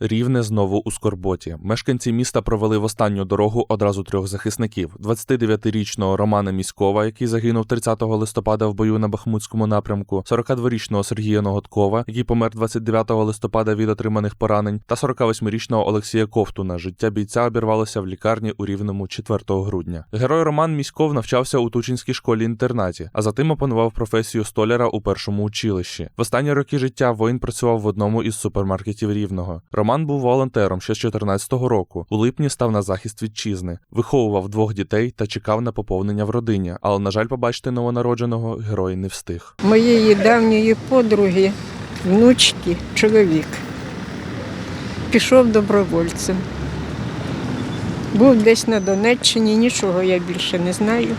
Рівне знову у скорботі. Мешканці міста провели в останню дорогу одразу трьох захисників: 29-річного Романа Міськова, який загинув 30 листопада в бою на Бахмутському напрямку, 42-річного Сергія Ноготкова, який помер 29 листопада від отриманих поранень, та 48-річного Олексія Ковтуна. Життя бійця обірвалося в лікарні у Рівному 4 грудня. Герой Роман Міськов навчався у Тучинській школі-інтернаті, а затим опанував професію столяра у першому училищі. В останні роки життя воїн працював в одному із супермаркетів Рівного. Роман був волонтером ще з 14-го року. У липні став на захист вітчизни, виховував двох дітей та чекав на поповнення в родині. Але, на жаль, побачити новонародженого герой не встиг. моєї давньої подруги, внучки, чоловік. Пішов добровольцем. Був десь на Донеччині, нічого я більше не знаю.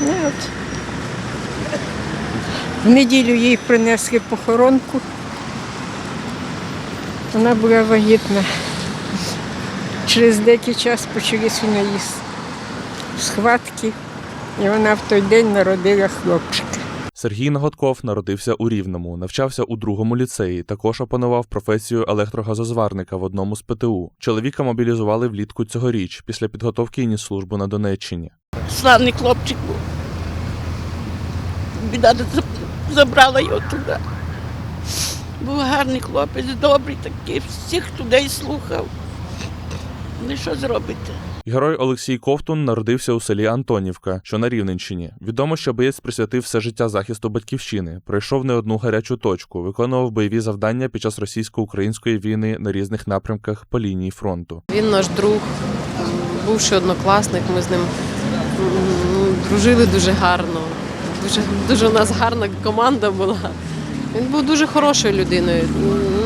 Ну, от. В неділю їй принесли похоронку. Вона була вагітна. Через деякий час почались у неї схватки, і вона в той день народила хлопчика. Сергій Нагодков народився у Рівному, навчався у другому ліцеї. Також опанував професію електрогазозварника в одному з ПТУ. Чоловіка мобілізували влітку цьогоріч після підготовки і ніс службу на Донеччині. славний хлопчик був. Біда забрала його туди. Був гарний хлопець, добрий такий, всіх людей слухав. Ну що зробите? Герой Олексій Ковтун народився у селі Антонівка, що на Рівненщині. Відомо, що боєць присвятив все життя захисту батьківщини, пройшов не одну гарячу точку, виконував бойові завдання під час російсько-української війни на різних напрямках по лінії фронту. Він наш друг, бувший однокласник. Ми з ним дружили дуже гарно. Дуже, дуже у нас гарна команда була. Він був дуже хорошою людиною.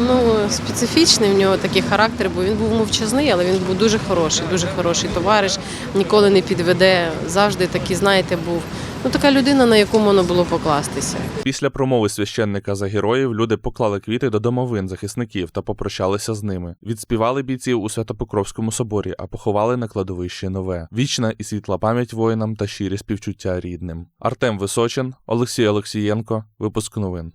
Ну, специфічний в нього такий характер, бо він був мовчазний, але він був дуже хороший, дуже хороший товариш, ніколи не підведе. Завжди такий, знаєте, був. Ну, така людина, на яку можна було покластися. Після промови священника за героїв люди поклали квіти до домовин захисників та попрощалися з ними. Відспівали бійців у Святопокровському соборі, а поховали на кладовищі нове. Вічна і світла пам'ять воїнам та щирі співчуття рідним. Артем Височин, Олексій Олексієнко. Випуск новин.